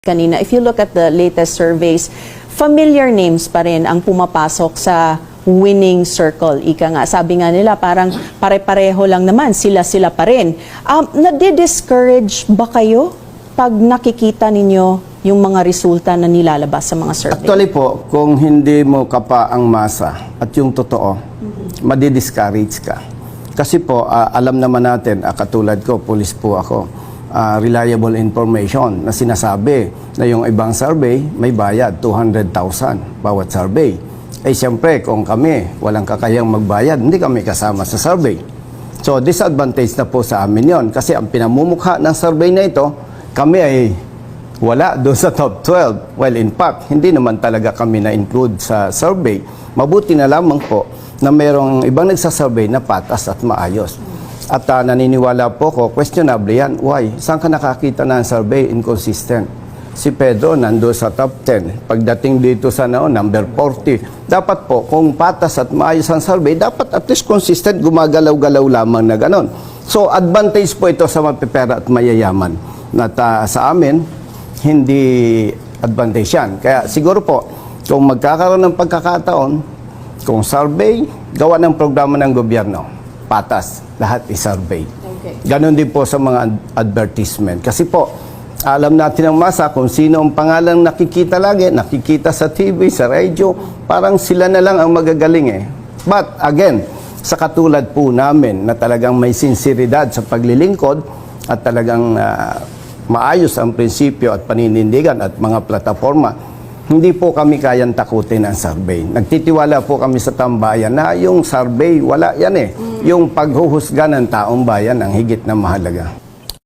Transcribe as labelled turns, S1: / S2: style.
S1: kanina, if you look at the latest surveys, familiar names pa rin ang pumapasok sa winning circle. Ika nga, sabi nga nila, parang pare-pareho lang naman, sila-sila pa rin. Um, nade-discourage ba kayo pag nakikita ninyo yung mga resulta na nilalabas sa mga survey?
S2: Actually po, kung hindi mo kapa ang masa at yung totoo, madi-discourage ka. Kasi po, ah, alam naman natin, ah, katulad ko, pulis po ako, ah, reliable information na sinasabi na yung ibang survey may bayad 200,000 bawat survey. Eh siyempre, kung kami walang kakayang magbayad, hindi kami kasama sa survey. So disadvantage na po sa amin yon kasi ang pinamumukha ng survey na ito, kami ay wala doon sa top 12. Well, in fact, hindi naman talaga kami na-include sa survey. Mabuti na lamang po na mayroong ibang nagsasurvey na patas at maayos. At ah, naniniwala po ko, questionable yan. Why? Saan ka nakakita na ang survey inconsistent? Si Pedro nando sa top 10. Pagdating dito sa no, number 40. Dapat po, kung patas at maayos ang survey, dapat at least consistent, gumagalaw-galaw lamang na ganon. So, advantage po ito sa mapipera at mayayaman. Na ta- sa amin, hindi advantage yan. Kaya siguro po, kung magkakaroon ng pagkakataon, kung survey, gawa ng programa ng gobyerno, patas, lahat i-survey.
S1: Okay.
S2: Ganon din po sa mga ad- advertisement. Kasi po, alam natin ang masa kung sino ang pangalang nakikita lagi, nakikita sa TV, sa radio, parang sila na lang ang magagaling eh. But again, sa katulad po namin na talagang may sinseridad sa paglilingkod at talagang ah, maayos ang prinsipyo at paninindigan at mga plataforma, hindi po kami kayang takutin ang survey. Nagtitiwala po kami sa tambayan na yung survey, wala yan eh. Yung paghuhusga ng taong bayan ang higit na mahalaga.